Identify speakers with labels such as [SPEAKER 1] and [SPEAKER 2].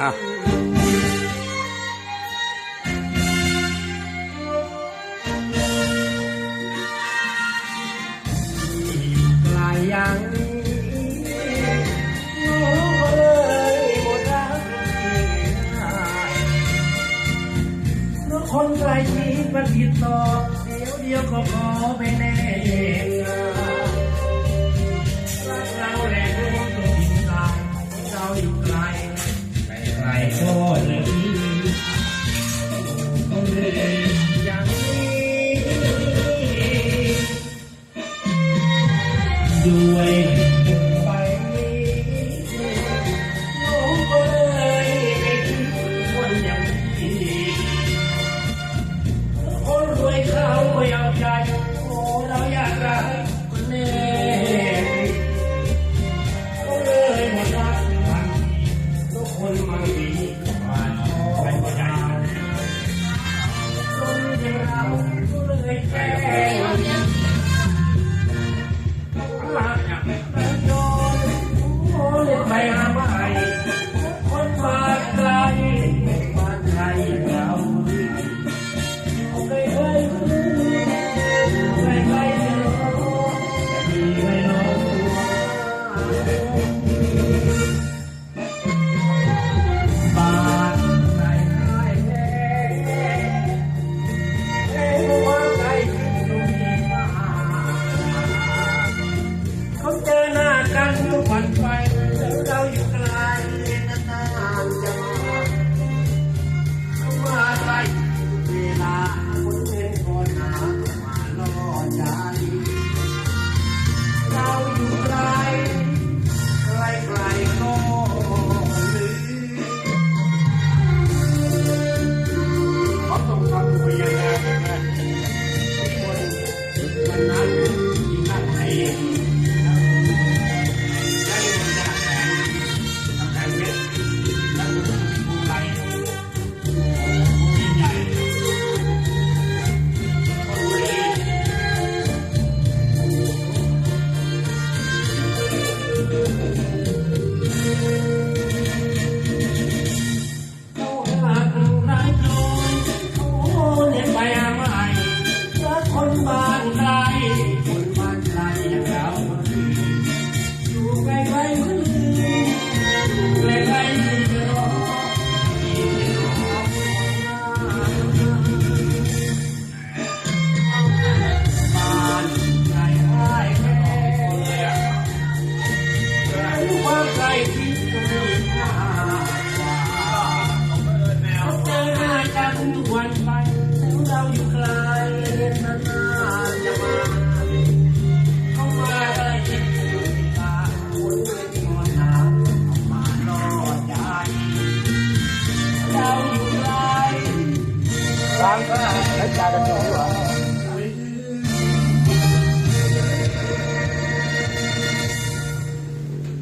[SPEAKER 1] อ่
[SPEAKER 2] ยังนูเลยหมดรักง่ายเมื่อคนใกล้ชิดมันผิดต่อเดี๋ยวเดียวก็ขอไปแน่เอ
[SPEAKER 1] ง Yeah.